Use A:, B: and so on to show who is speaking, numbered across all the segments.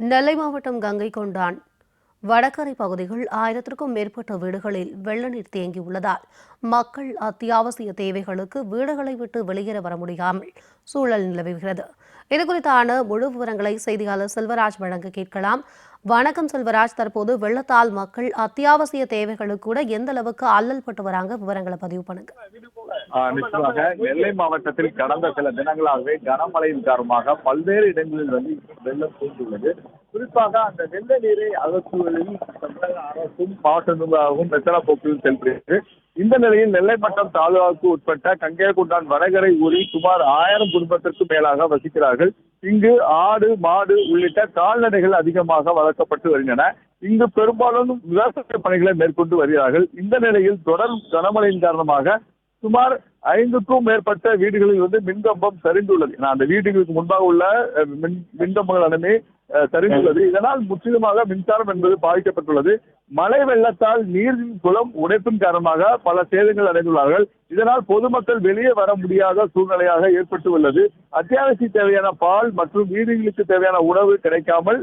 A: நெல்லை மாவட்டம் கங்கை கொண்டான். வடகரை பகுதிகள் ஆயிரத்திற்கும் மேற்பட்ட வீடுகளில் வெள்ள நீர் தேங்கியுள்ளதால் மக்கள் அத்தியாவசிய தேவைகளுக்கு வீடுகளை விட்டு வெளியேற வர முடியாமல் சூழல் நிலவுகிறது. இதுகுறித்தான முழு விவரங்களை செய்தியாளர் செல்வராஜ் வழங்க கேட்கலாம். வணக்கம் செல்வராஜ். தற்போது வெள்ளத்தால் மக்கள் அத்தியாவசிய தேவைகளுக்கு கூட எந்த அளவுக்கு அல்லல் பட்டு வராங்க? விவரங்களை பதிவு பண்ணுங்க.
B: நிச்சயமாக நெல்லை மாவட்டத்தில் கடந்த சில தினங்களாகவே கனமழையின் காரணமாக பல்வேறு இடங்களில் வந்து வெள்ளம் சூழ்ந்துள்ளது குறிப்பாக அந்த வெள்ள நீரை அகற்றுவதில் தமிழக அரசும் மாவட்ட நிர்வாகமும் வெத்தன போக்கில் செயல்படுகிறது இந்த நிலையில் நெல்லை மட்டம் தாலுகாவுக்கு உட்பட்ட கங்கேகுண்டான் வடகரை ஊரில் சுமார் ஆயிரம் குடும்பத்திற்கும் மேலாக வசிக்கிறார்கள். இங்கு ஆடு மாடு உள்ளிட்ட கால்நடைகள் அதிகமாக வளர்க்கப்பட்டு வருகின்றன. இங்கு பெரும்பாலும் விவசாய பணிகளை மேற்கொண்டு வருகிறார்கள். இந்த நிலையில் தொடர் கனமழையின் காரணமாக சுமார் ஐந்துக்கும் மேற்பட்ட வீடுகளில் வந்து மின்கம்பம் சரிந்துள்ளது. அந்த வீடுகளுக்கு முன்பாக உள்ள மின் மின்கம்பங்கள் அனைமே சரிந்துள்ளது. இதனால் முற்றிலுமாக மின்சாரம் என்பது பாதிக்கப்பட்டுள்ளது. மழை வெள்ளத்தால் நீரின் குளம் உடைப்பின் காரணமாக பல சேதங்கள் அடைந்துள்ளார்கள். இதனால் பொதுமக்கள் வெளியே வர முடியாத சூழ்நிலையாக ஏற்பட்டு உள்ளது அத்தியாவசிய தேவையான பால் மற்றும் வீடுகளுக்கு தேவையான உணவு கிடைக்காமல்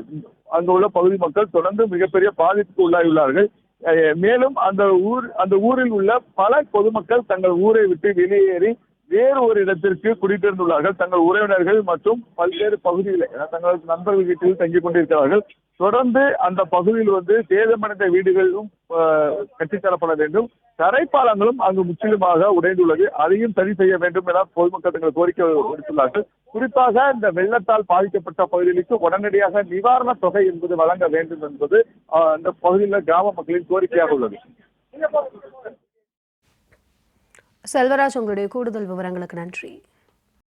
B: அங்கு உள்ள பகுதி மக்கள் தொடர்ந்து மிகப்பெரிய பாதிப்புக்கு உள்ளாகியுள்ளார்கள். மேலும் அந்த ஊர் அந்த ஊரில் உள்ள பல பொதுமக்கள் தங்கள் ஊரை விட்டு வெளியேறி வேறு ஒரு இடத்திற்கு குடிபெயர்ந்துள்ளார்கள். தங்கள் உறவினர்கள் மற்றும் பல்வேறு பகுதிகளில் அதாவது தங்கள் நண்பர்கள் வீட்டில் தங்கிக் கொண்டிருக்கிறார்கள். தொடர்ந்து அந்த பகுதியில் வந்து சேதமடைந்த வீடுகளும் அஹ், கட்டித்தரப்பட வேண்டும். தரைப்பாலங்களும் அங்கு முற்றிலுமாக உடைந்துள்ளது. அதையும் சரி செய்ய வேண்டும் என பொதுமக்கள் தங்கள் கோரிக்கை விடுத்துள்ளார்கள். குறிப்பாக இந்த வெள்ளத்தால் பாதிக்கப்பட்ட பகுதிகளுக்கு உடனடியாக நிவாரண தொகை என்பது வழங்க வேண்டும் என்பது அஹ், அந்த பகுதியில் கிராம மக்களின் கோரிக்கையாக உள்ளது.
A: செல்வராஜ் உங்களுடைய கூடுதல் விவரங்களுக்கு நன்றி.